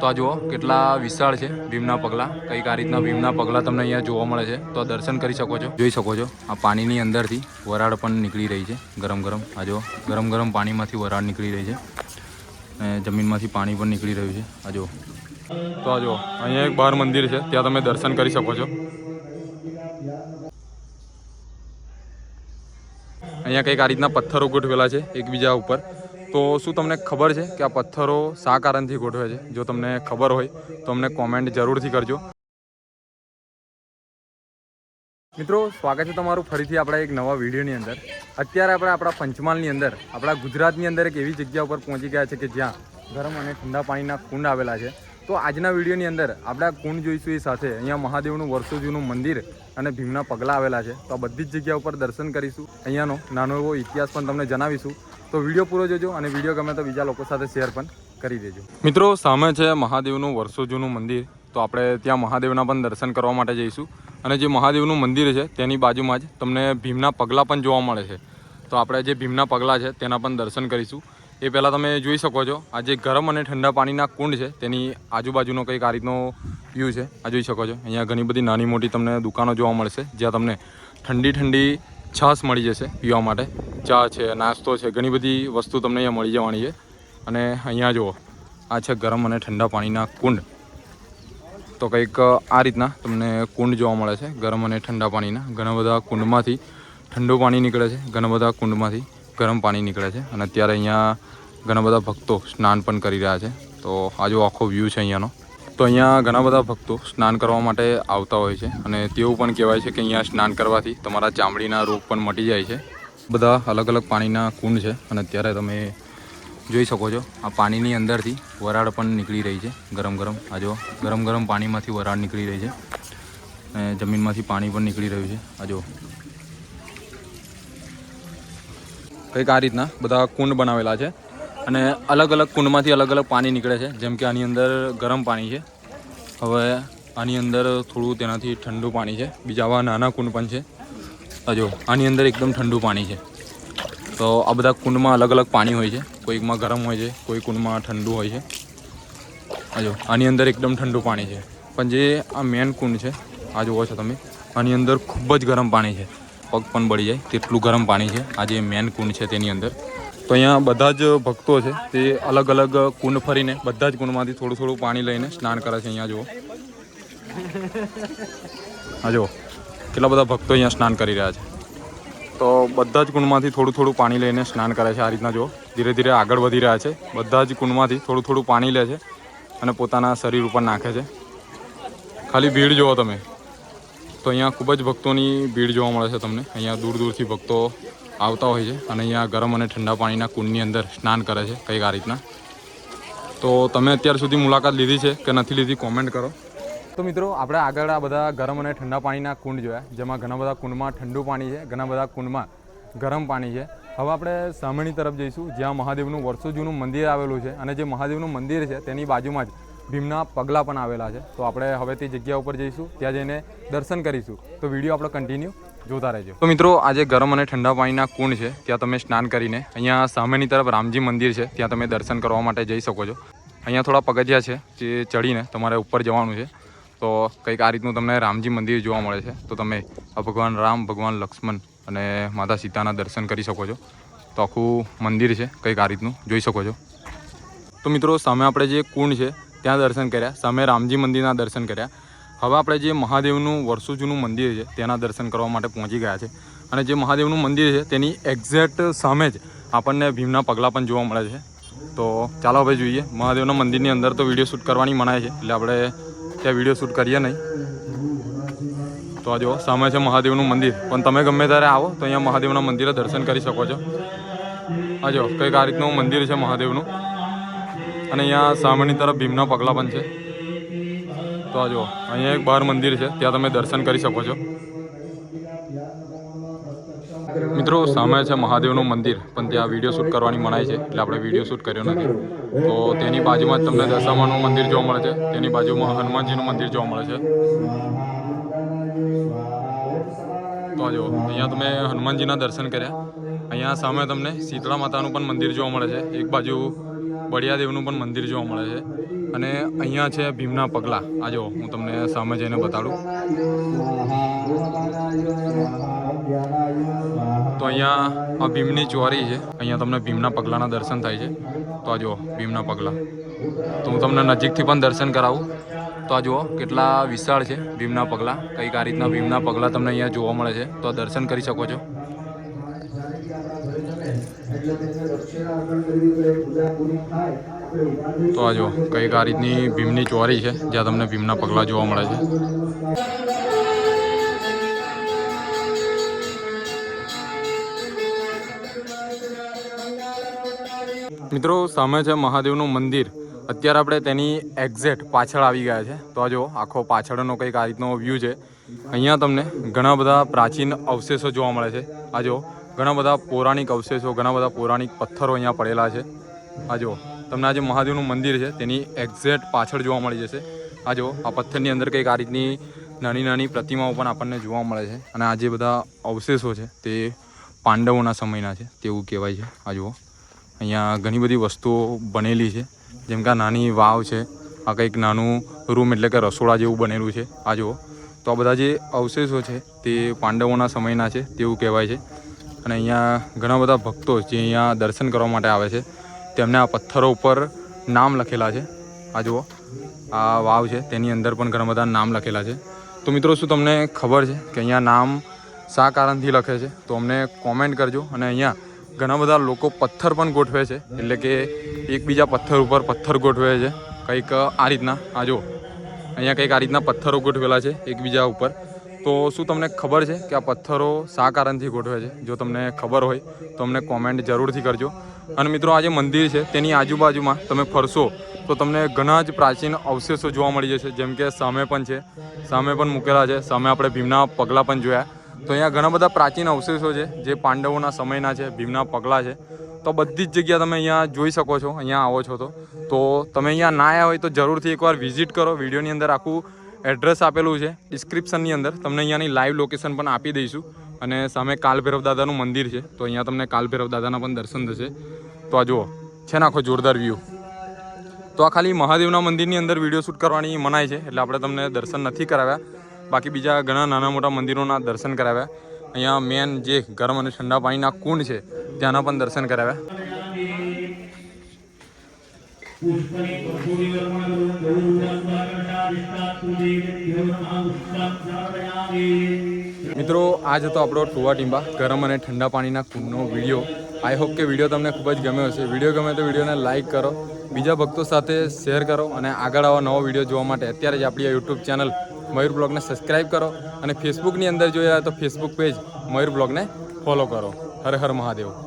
તો આ જુઓ, કેટલા વિશાળ છે ભીમના પગલા. કંઈક આ રીતના ભીમના પગલા તમને અહીંયા જોવા મળે છે. તો દર્શન કરી શકો છો. જોઈ શકો છો, આ પાણીની અંદરથી વરાળ પણ નીકળી રહી છે, ગરમ ગરમ. આ જુઓ, ગરમ ગરમ પાણીમાંથી વરાળ નીકળી રહી છે. જમીનમાંથી પાણી પણ નીકળી રહ્યું છે. આ જુઓ. તો આ જુઓ, અહીંયા એક બાર મંદિર છે, ત્યાં તમે દર્શન કરી શકો છો. અહીંયા કંઈક આ રીતના પથ્થરો ગોઠવેલા છે એકબીજા ઉપર. તો શું તમને ખબર છે કે આ પથ્થરો શા કારણથી ગોઠવે છે? જો તમને ખબર હોય, તો અમને કોમેન્ટ જરૂરથી કરજો. મિત્રો, સ્વાગત છે તમારું ફરીથી આપણા એક નવા વિડીયોની અંદર. અત્યારે આપણે આપણા પંચમહાલની અંદર, આપણા ગુજરાતની અંદર એક એવી જગ્યા ઉપર પહોંચી ગયા છે કે જ્યાં ગરમ અને ઠંડા પાણીના કુંડ આવેલા છે. તો આજના વિડીયોની અંદર આપણે કુંડ જોઈશું એ સાથે. અહીંયા મહાદેવનું વર્ષો મંદિર અને ભીમના પગલાં આવેલા છે. તો આ બધી જ જગ્યા ઉપર દર્શન કરીશું. અહીંયાનો નાનો એવો ઇતિહાસ પણ તમને જણાવીશું. તો વીડિયો પૂરો જોજો અને વીડિયો ગમે તો બીજા લોકો સાથે શેર પણ કરી દેજો. મિત્રો, સામે છે મહાદેવનું વર્ષો જૂનું મંદિર. તો આપણે ત્યાં મહાદેવના પણ દર્શન કરવા માટે જઈશું. અને જે મહાદેવનું મંદિર છે, તેની બાજુમાં જ તમને ભીમના પગલાં પણ જોવા મળે છે. તો આપણે જે ભીમના પગલાં છે, તેના પણ દર્શન કરીશું. એ પહેલાં તમે જોઈ શકો છો, આ જે ગરમ અને ઠંડા પાણીના કુંડ છે, તેની આજુબાજુનો કંઈક આ રીતનો વ્યૂ છે. આ જોઈ શકો છો. અહીંયા ઘણી બધી નાની મોટી તમને દુકાનો જોવા મળશે, જ્યાં તમને ઠંડી ઠંડી છાશ મળી જશે પીવા માટે. ચા છે, નાસ્તો છે, ઘણી બધી વસ્તુ તમને અહીંયા મળી જવાની છે. અને અહીંયા જુઓ, આ છે ગરમ અને ઠંડા પાણીના કુંડ. તો કંઈક આ રીતના તમને કુંડ જોવા મળે છે, ગરમ અને ઠંડા પાણીના. ઘણા બધા કુંડમાંથી ઠંડુ પાણી નીકળે છે, ઘણા બધા કુંડમાંથી ગરમ પાણી નીકળે છે. અને અત્યારે અહીંયા ઘણા બધા ભક્તો સ્નાન પણ કરી રહ્યા છે. તો આ જો આખો વ્યૂ છે અહીંયાનો. તો અહીંયા ઘણા બધા ભક્તો સ્નાન કરવા માટે આવતા હોય છે અને તેવું પણ કહેવાય છે કે અહીંયા સ્નાન કરવાથી તમારા ચામડીના રોગ પણ મટી જાય છે. બધા અલગ અલગ પાણીના કુંડ છે અને અત્યારે તમે જોઈ શકો છો, આ પાણીની અંદરથી વરાળ પણ નીકળી રહી છે, ગરમ ગરમ. આ જો ગરમ ગરમ પાણીમાંથી વરાળ નીકળી રહી છે અને જમીનમાંથી પાણી પણ નીકળી રહ્યું છે. આ જો કંઈક આ રીતના બધા કુંડ બનાવેલા છે. અને અલગ અલગ કુંડમાંથી અલગ અલગ પાણી નીકળે છે. જેમ કે આની અંદર ગરમ પાણી છે. હવે આની અંદર થોડું તેનાથી ઠંડુ પાણી છે. બીજા આવા નાના કુંડ પણ છે. હજો આની અંદર એકદમ ઠંડુ પાણી છે. તો આ બધા કુંડમાં અલગ અલગ પાણી હોય છે. કોઈકમાં ગરમ હોય છે, કોઈ કુંડમાં ઠંડુ હોય છે. હજો આની અંદર એકદમ ઠંડુ પાણી છે. પણ જે આ મેન કુંડ છે, આ જુઓ છો તમે, આની અંદર ખૂબ જ ગરમ પાણી છે. પગ પણ બળી જાય, તેટલું ગરમ પાણી છે. આ જે મેન કુંડ છે તેની અંદર. તો અહીંયા બધા જ ભક્તો છે, તે અલગ અલગ કુંડ ફરીને બધા જ કુંડમાંથી થોડું થોડું પાણી લઈને સ્નાન કરે છે અહીંયા, જુઓ. હા, જુઓ. કેટલા બધા ભક્તો અહીંયા સ્નાન કરી રહ્યા છે. તો બધા જ કુંડમાંથી થોડું થોડું પાણી લઈને સ્નાન કરે છે આ રીતના, જુઓ. ધીરે ધીરે આગળ વધી રહ્યા છે. બધા જ કુંડમાંથી થોડું થોડું પાણી લે છે અને પોતાના શરીર ઉપર નાખે છે. ખાલી ભીડ જુઓ તમે. તો અહીંયા ખૂબ જ ભક્તોની ભીડ જોવા મળે છે તમને. અહીંયા દૂર દૂરથી ભક્તો આવતા હોય છે અને અહીંયા ગરમ અને ઠંડા પાણીના કુંડની અંદર સ્નાન કરે છે કંઈક આ રીતના. તો તમે અત્યાર સુધી મુલાકાત લીધી છે કે નથી લીધી કોમેન્ટ કરો. તો મિત્રો, આપણે આગળ આ બધા ગરમ અને ઠંડા પાણીના કુંડ જોયા, જેમાં ઘણા બધા કુંડમાં ઠંડુ પાણી છે, ઘણા બધા કુંડમાં ગરમ પાણી છે. હવે આપણે સામેની તરફ જઈશું, જ્યાં મહાદેવનું વર્ષો જૂનું મંદિર આવેલું છે અને જે મહાદેવનું મંદિર છે તેની બાજુમાં જ ભીમના પગલાં પણ આવેલા છે. તો આપણે હવે તે જગ્યા ઉપર જઈશું, ત્યાં જઈને દર્શન કરીશું. તો વીડિયો આપણે કન્ટિન્યુ જોતા રહેજો. તો મિત્રો, આજે ગરમ અને ઠંડા પાણીના કુંડ છે. ત્યાં તમે સ્નાન કરીને અહીંયા સામેની તરફ રામજી મંદિર છે. ત્યાં તમે દર્શન કરવા માટે જઈ શકો છો. અહીંયા થોડા પગથિયા છે જે ચડીને તમારે ઉપર જવાનું છે. તો કંઈક આ રીતનું તમને રામજી મંદિર જોવા મળે છે. તો તમે ભગવાન રામ, ભગવાન લક્ષ્મણ અને માતા સીતાના દર્શન કરી શકો છો. તો આખું મંદિર છે, કંઈક આ રીતનું જોઈ શકો છો. તો મિત્રો, સામે આપણે જે કુંડ છે, ત્યાં દર્શન કર્યા. સામે રામજી મંદિરના દર્શન કર્યા. હવે આપણે જે મહાદેવનું વર્ષો જૂનું મંદિર છે, તેના દર્શન કરવા માટે પહોંચી ગયા છે. અને જે મહાદેવનું મંદિર છે, તેની એક્ઝેક્ટ સામે જ આપણને ભીમના પગલાં પણ જોવા મળે છે. તો ચાલો હવે જોઈએ. મહાદેવના મંદિરની અંદર તો વીડિયો શૂટ કરવાની મનાય છે, એટલે આપણે ત્યાં વીડિયો શૂટ કરીએ નહીં. તો આ જો સામે છે મહાદેવનું મંદિર. પણ તમે ગમે ત્યારે આવો, તો અહીંયા મહાદેવના મંદિરે દર્શન કરી શકો છો. આ જો કંઈક આ રીતનું મંદિર છે મહાદેવનું. અને અહીંયા સામેની તરફ ભીમના પગલાં પણ છે. તો આ જો અહીંયા એક બહાર મંદિર છે, ત્યાં તમે દર્શન કરી શકો છો. મિત્રો, સામે છે મહાદેવનું મંદિર, પણ ત્યાં વીડિયો શૂટ કરવાની મનાય છે, એટલે આપણે વીડિયો શૂટ કર્યો નથી. તો તેની બાજુમાં જ તમને દશામાનું મંદિર જોવા મળે છે, તેની બાજુમાં હનુમાનજીનું મંદિર જોવા મળે છે. તો આ જો અહીંયા તમે હનુમાનજીના દર્શન કર્યા. અહીંયા સામે તમને શીતળા માતાનું પણ મંદિર જોવા મળે છે, એક બાજુ બળિયાદેવનું પણ મંદિર જોવા મળે છે. અને અહીંયા છે ભીમના પગલાં. આ જો, હું તમને સામે જઈને બતાડું. તો અહીંયા આ ભીમની ચોરી છે. અહીંયા તમને ભીમના પગલાંના દર્શન થાય છે. તો આ જુઓ, ભીમના પગલાં. તો હું તમને નજીકથી પણ દર્શન કરાવું. તો આ જુઓ, કેટલા વિશાળ છે ભીમના પગલાં. કંઈક આ રીતના ભીમના પગલાં તમને અહીંયા જોવા મળે છે. તો દર્શન કરી શકો છો. તો આ જો કંઈક આ રીતની ભીમની ચોરી છે, જ્યાં તમને ભીમના પગલાં જોવા મળે છે. મિત્રો, સામે છે મહાદેવનું મંદિર. અત્યારે આપણે તેની એક્ઝેક્ટ પાછળ આવી ગયા છે. તો આ જો આખો પાછળનો કંઈક આ રીતનો વ્યૂ છે. અહીંયા તમને ઘણા બધા પ્રાચીન અવશેષો જોવા મળે છે. આ જો ઘણા બધા પૌરાણિક અવશેષો, ઘણા બધા પૌરાણિક પથ્થરો અહીંયા પડેલા છે. આ જો તમને આ જે મહાદેવનું મંદિર છે, તેની એક્ઝેક્ટ પાછળ જોવા મળી જશે. આ જો આ પથ્થરની અંદર કંઈક આ રીતની નાની નાની પ્રતિમાઓ પણ આપણને જોવા મળે છે. અને આ જે બધા અવશેષો છે, તે પાંડવોના સમયના છે, તેવું કહેવાય છે. આ જુઓ, અહીંયા ઘણી બધી વસ્તુઓ બનેલી છે. જેમ કે આ નાની વાવ છે, આ કંઈક નાનું રૂમ એટલે કે રસોડા જેવું બનેલું છે. આ જુઓ, તો આ બધા જે અવશેષો છે, તે પાંડવોના સમયના છે, તેવું કહેવાય છે. અને અહીંયા ઘણા બધા ભક્તો જે અહીંયા દર્શન કરવા માટે આવે છે. તેમને આ પથ્થરો ઉપર નામ લખેલા છે. આ જુઓ. આ વાવ છે. તેની અંદર પણ ઘણા બધા નામ લખેલા છે. તો મિત્રો, શું તમને ખબર છે કે અહીંયા નામ શા કારણથી લખે છે? તો અમને કોમેન્ટ કરજો અને અહીંયા ઘણા બધા લોકો પથ્થર પણ ગોઠવે છે. એટલે કે એકબીજા પથ્થર ઉપર પથ્થર ગોઠવે છે. કંઈક આ રીતના. આ જુઓ. અહીંયા કંઈક આ રીતના પથ્થરો ગોઠવેલા છે એકબીજા ઉપર. તો શું તમને ખબર છે કે આ પથ્થરો શા કારણથી ગોઠવે છે? જો તમને ખબર હોય, તો અમને કોમેન્ટ જરૂરથી કરજો. અને મિત્રો, આ જે મંદિર છે, તેની આજુબાજુમાં તમે ફરશો, તો તમને ઘણા જ પ્રાચીન અવશેષો જોવા મળી જશે. જેમ કે સામે પણ છે, સામે પણ મૂકેલા છે, સામે આપણે ભીમના પગલાં પણ જોયા. તો અહીંયા ઘણા બધા પ્રાચીન અવશેષો છે, જે પાંડવોના સમયના છે, ભીમના પગલાં છે. તો બધી જ જગ્યા તમે અહીંયા જોઈ શકો છો, અહીંયા આવો છો તો. તો તમે અહીંયા ના આવ્યા હોય તો જરૂરથી એકવાર વિઝિટ કરો. વિડીયોની અંદર આખું એડ્રેસ આપેલું છે. ડિસ્ક્રિપ્શનની અંદર તમને અહીંયાની લાઈવ લોકેશન પણ આપી દઈશું. અને સામે કાલભૈરવ દાદાનું મંદિર છે. તો અહીંયા તમને કાલભૈરવ દાદાના પણ દર્શન થશે. તો આ જુઓ, છે ને આખો જોરદાર વ્યૂ તો આ ખાલી મહાદેવના મંદિરની અંદર વીડિયો શૂટ કરવાની મનાય છે. એટલે આપણે તમને દર્શન નથી કરાવ્યા. બાકી બીજા ઘણા નાના મોટા મંદિરોના દર્શન કરાવ્યા. અહીંયા મેન જે ગરમ અને ઠંડા પાણીના કુંડ છે, ત્યાંના પણ દર્શન કરાવ્યા. સમર્પયામિ મિત્રો આજ હતો આપણો ટુવા ટીંબા, ગરમ અને ઠંડા પાણીના કુંડનો વીડિયો. આઈ હોપ કે વીડિયો તમને ખૂબ જ ગમ્યો હશે. વીડિયો ગમે તો વિડીયોને લાઇક કરો, બીજા ભક્તો સાથે શેર કરો અને આગળ આવા નવો વીડિયો જોવા માટે અત્યારે જ આપણી આ યુટ્યુબ ચેનલ મયુર બ્લોગને સબસ્ક્રાઈબ કરો અને ફેસબુકની અંદર જોઈ રહ્યા તો ફેસબુક પેજ મયુર બ્લોગને ફોલો કરો. હર હર મહાદેવ.